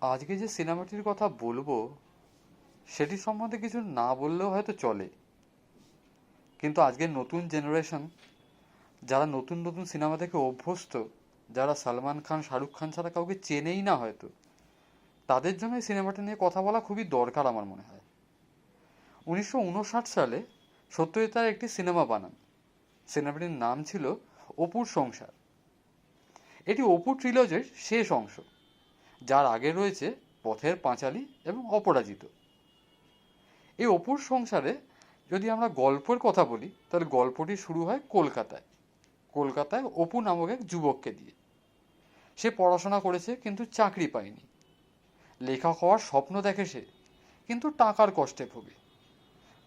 আজকে যে সিনেমাটির কথা বলব, সেটি সম্বন্ধে কিছু না বললেও হয়তো চলে। কিন্তু আজকের নতুন জেনারেশন যারা নতুন নতুন সিনেমা থেকে অভ্যস্ত, যারা সালমান খান, শাহরুখ খান ছাড়া কাউকে চেনেই না হয়তো, তাদের জন্য এই সিনেমাটা নিয়ে কথা বলা খুবই দরকার আমার মনে হয়। উনিশশো উনষাট সালে সত্যজিৎ রায় একটি সিনেমা বানান। সিনেমাটির নাম ছিল অপুর সংসার। এটি অপুর ট্রিলজির শেষ অংশ। যার আগে রয়েছে পথের পাঁচালী এবং অপরাজিত। এই অপুর সংসারে যদি আমরা গল্পের কথা বলি, তাহলে গল্পটি শুরু হয় কলকাতায়। কলকাতায় অপু নামক এক যুবককে দিয়ে। সে পড়াশোনা করেছে কিন্তু চাকরি পায়নি। লেখক হওয়ার স্বপ্ন দেখে সে, কিন্তু টাকার কষ্টে ভোগে।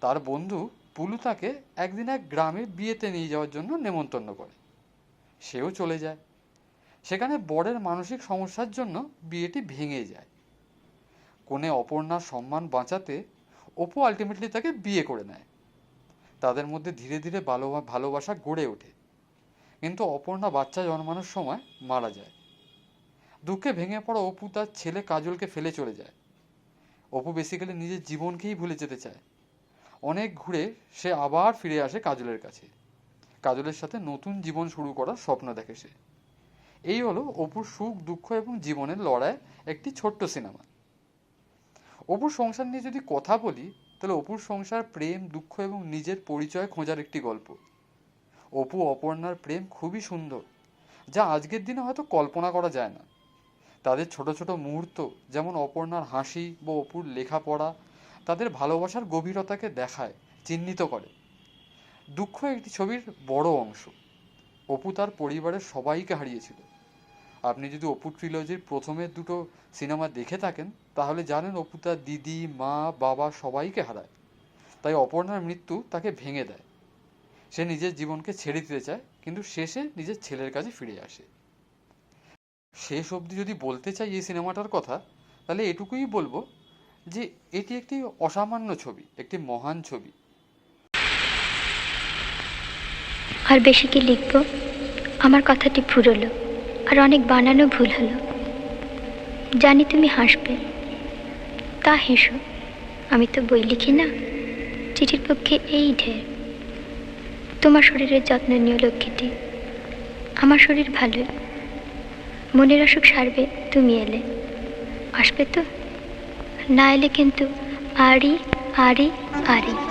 তার বন্ধু পুলু তাকে একদিন এক গ্রামে বিয়েতে নিয়ে যাওয়ার জন্য নেমন্তন্ন করে। সেও চলে যায়। সেখানে বরের মানসিক সমস্যার জন্য বিয়েটি ভেঙে যায়। কোণে অপর্ণার সম্মান বাঁচাতে অপু আলটিমেটলি তাকে বিয়ে করে নেয়। তাদের মধ্যে ধীরে ধীরে ভালো ভালোবাসা গড়ে ওঠে। কিন্তু অপর্ণা বাচ্চা জন্মানোর সময় মারা যায়। দুঃখে ভেঙে পড়া অপু তার ছেলে কাজলকে ফেলে চলে যায়। অপু বেসিক্যালি নিজের জীবনকেই ভুলে যেতে চায়। অনেক ঘুরে সে আবার ফিরে আসে কাজলের কাছে। কাজলের সাথে নতুন জীবন শুরু করার স্বপ্ন দেখে সে। এই হলো অপুর সুখ, দুঃখ এবং জীবনের লড়াই একটি ছোট্ট সিনেমা। অপুর সংসার নিয়ে যদি কথা বলি, তাহলে অপুর সংসার প্রেম, দুঃখ এবং নিজের পরিচয় খোঁজার একটি গল্প। অপু অপর্ণার প্রেম খুবই সুন্দর, যা আজকের দিনে হয়তো কল্পনা করা যায় না। তাদের ছোট ছোট মুহূর্ত, যেমন অপর্ণার হাসি বা অপুর লেখাপড়া, তাদের ভালোবাসার গভীরতাকে দেখায়, চিহ্নিত করে। দুঃখ একটি ছবির বড় অংশ। অপু তার পরিবারের সবাইকে হারিয়েছিল। আপনি যদি অপু ট্রিলজির প্রথমের দুটো সিনেমা দেখে থাকেন, তাহলে জানেন অপু তার দিদি, মা, বাবা সবাইকে হারায়। তাই অপর্ণার মৃত্যু তাকে ভেঙে দেয়। সে নিজের জীবনকে ছেড়ে দিতে চায়, কিন্তু শেষে নিজের ছেলের কাছে ফিরে আসে। শেষ অবধি যদি বলতে চাই এই সিনেমাটার কথা, তাহলে এটুকুই বলব যে এটি একটি অসামান্য ছবি, একটি মহান ছবি। আর বেশি কি লিখব? আমার কথাটি ফুরলো আর অনেক বানানো ভুল হলো। জানি তুমি হাসবে। তা হেসো। আমি তো বই লিখি না। চিঠির পক্ষে এই ঢের। তোমার শরীরের যত্ন নিও লক্ষ্মীটি। আমার শরীর ভালো মনের অসুখ সারবে, তুমি এলে। আসবে তো? না এলে কিন্তু আড়ি আড়ি আড়ি।